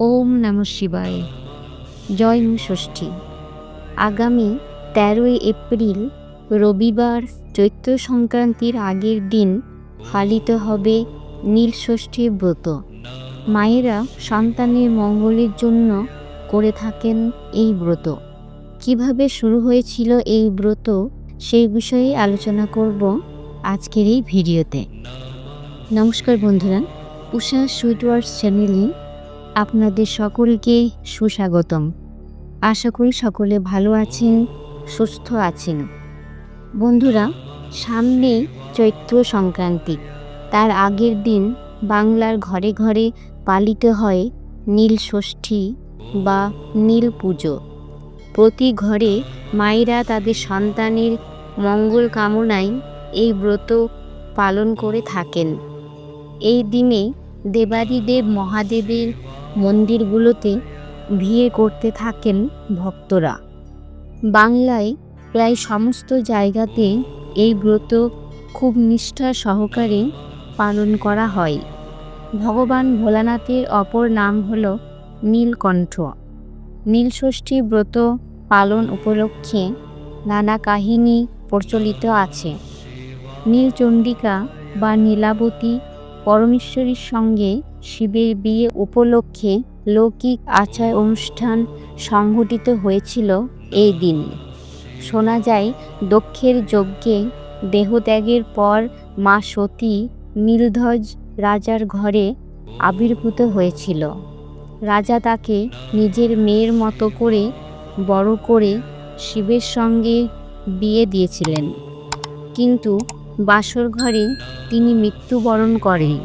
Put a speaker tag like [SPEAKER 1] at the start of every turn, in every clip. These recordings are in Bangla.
[SPEAKER 1] ওম নম শিবায়। জয় ষষ্ঠী। আগামী তেরোই এপ্রিল, রবিবার, চৈত্র সংক্রান্তির আগের দিন পালিত হবে নীল ষষ্ঠী ব্রত। মায়েরা সন্তানের মঙ্গলের জন্য করে থাকেন এই ব্রত। কীভাবে শুরু হয়েছিল এই ব্রত, সেই বিষয়ে আলোচনা করব আজকের এই ভিডিওতে। নমস্কার বন্ধুরা, উষা সুইটওয়ার্স চ্যানেলে আপনাদের সকলকে সুস্বাগতম। আশা করি সকলে ভালো আছেন, সুস্থ আছেন। বন্ধুরা সামনে চৈত্র সংক্রান্তি। তার আগের দিন বাংলার ঘরে ঘরে পালিত হয় নীল ষষ্ঠী বা নীল পুজো। প্রতি ঘরে মায়েরা তাদের সন্তানের মঙ্গল কামনায় এই ব্রত পালন করে থাকেন। এই দিনে দেবাদিদেব মহাদেবের মন্দিরগুলোতে ভিড় করতে থাকেন ভক্তরা। বাংলায় প্রায় সমস্ত জায়গাতে এই ব্রত খুব নিষ্ঠা সহকারে পালন করা হয়। ভগবান ভোলানাথের অপর নাম হল নীলকণ্ঠ। নীলষষ্ঠী ব্রত পালন উপলক্ষে নানা কাহিনী প্রচলিত আছে। নীলচণ্ডিকা বা নীলাবতী পরমেশ্বরীর সঙ্গে শিবের বিয়ে উপলক্ষে লৌকিক আচার অনুষ্ঠান সংঘটিত হয়েছিল এই দিন। শোনা যায়, দক্ষের যজ্ঞে দেহত্যাগের পর মা সতী নীলধ্বজ রাজার ঘরে আবির্ভূত হয়েছিল। রাজা তাকে নিজের মেয়ের মতো করে বড় করে শিবের সঙ্গে বিয়ে দিয়েছিলেন। কিন্তু বাসর ঘরে তিনি মৃত্যুবরণ করেন।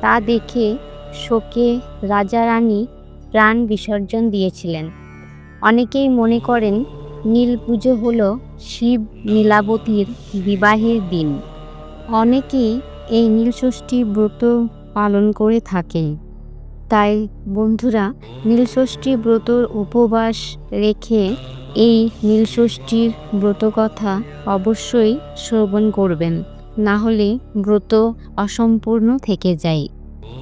[SPEAKER 1] তা দেখে শোকে রাজা রানী প্রাণ বিসর্জন দিয়েছিলেন। অনেকেই মনে করেন নীল পুজো হল শিব নীলাবতীর বিবাহের দিন। অনেকেই এই নীলষষ্ঠী ব্রত পালন করে থাকে তাই বন্ধুরা নীলষষ্ঠী ব্রতর উপবাস রেখে এই নীলষষ্ঠীর ব্রত কথা অবশ্যই শ্রবণ করবেন, না হলে ব্রত অসম্পূর্ণ থেকে যায়।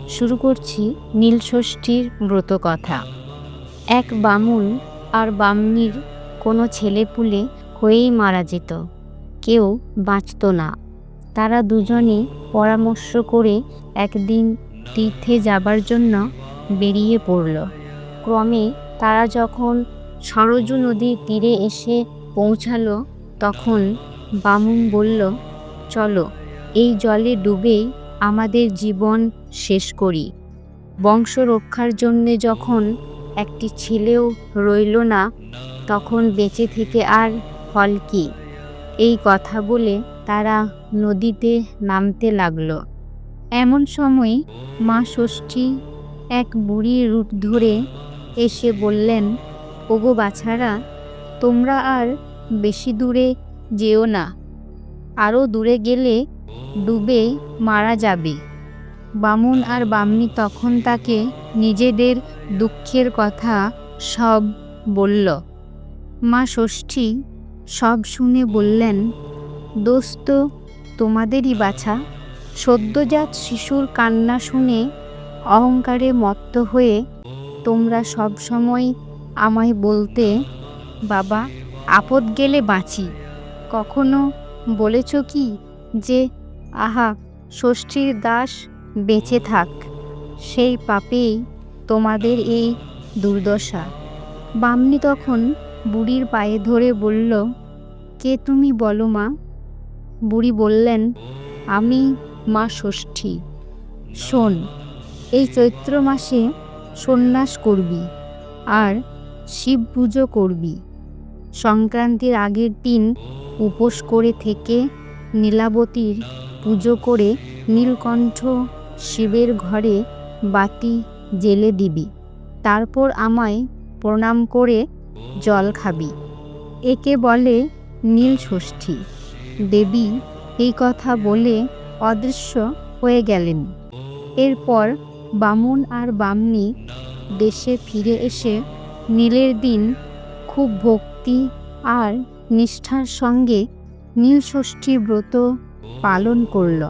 [SPEAKER 1] শুরু করছি নীলষষ্ঠীর ব্রত কথা এক বামুন আর বামনির কোনো ছেলেপুলে হয়েই মারা যেত, কেউ বাঁচত না। তারা দুজনে পরামর্শ করে একদিন তীর্থে যাবার জন্য বেরিয়ে পড়ল। ক্রমে তারা যখন সরজু নদীর তীরে এসে পৌঁছালো, তখন বামুন বলল, চলো, এই জলে ডুবেই আমাদের জীবন শেষ করি। বংশ রক্ষার জন্যে যখন একটি ছেলেও রইল না, তখন বেঁচে থেকে আর ফল কি? এই কথা বলে তারা নদীতে নামতে লাগল। এমন সময় মা ষষ্ঠী এক বুড়ির রূপ ধরে এসে বললেন ওগো বাছারা, তোমরা আর বেশি দূরে যেও না। আরও দূরে গেলে ডুবে মারা যাবে। বামুন আর বামনি তখন তাকে নিজেদের দুঃখের কথা সব বলল। মা ষষ্ঠী সব শুনে বললেন, দোস্ত, তোমাদেরই বাছা। সদ্যজাত শিশুর কান্না শুনে অহংকারে মত্ত হয়ে তোমরা সব সময় আমায় বলতে, বাবা, আপদ গেলে বাঁচি। কখনো বলেছ কি যে, আহা, ষষ্ঠীর দাস বেঁচে থাক। সেই পাপেই তোমাদের এই দুর্দশা। বামনি তখন বুড়ির পায়ে ধরে বলল, কে তুমি বলো মা? বুড়ি বললেন, আমি মা ষষ্ঠী। শোন, এই চৈত্র মাসে সন্ন্যাস করবি। আর শিব পুজো করবি। সংক্রান্তির আগের দিন উপোস করে থেকে নীলাবতীর পুজো করে নীলকণ্ঠ শিবের ঘরে বাতি জেলে দিবি। তারপর আমায় প্রণাম করে জল খাবি। একে বলে নীল ষষ্ঠী দেবী এই কথা বলে অদৃশ্য হয়ে গেলেন। এরপর বামুন আর বামনি দেশে ফিরে এসে নীলের দিন খুব ভক্তি আর নিষ্ঠার সঙ্গে নীলষষ্ঠী ব্রত পালন করল।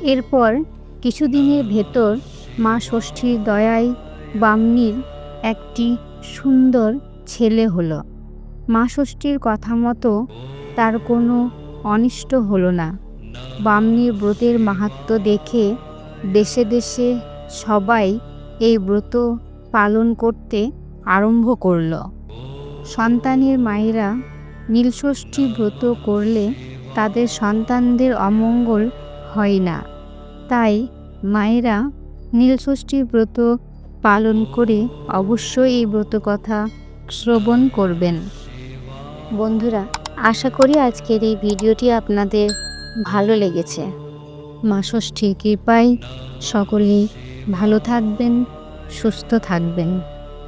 [SPEAKER 1] এরপর কিছুদিনের ভেতর মা ষষ্ঠীর দয়ায় বামনির একটি সুন্দর ছেলে হলো। মা ষষ্ঠীর কথা মতো তার কোনো অনিষ্ট হলো না। বামনির ব্রতের মাহাত্ম্য দেখে দেশে দেশে সবাই এই ব্রত পালন করতে আরম্ভ করল। সন্তানের মায়েরা নীলষষ্ঠী ব্রত করলে তাদের সন্তানদের অমঙ্গল হয় না। তাই মায়েরা নীলষষ্ঠী ব্রত পালন করে অবশ্যই এই ব্রত কথা শ্রবণ করবেন। বন্ধুরা, আশা করি আজকের এই ভিডিওটি আপনাদের ভালো লেগেছে। মা ষষ্ঠীর কৃপায় সকলেই ভালো থাকবেন, সুস্থ থাকবেন।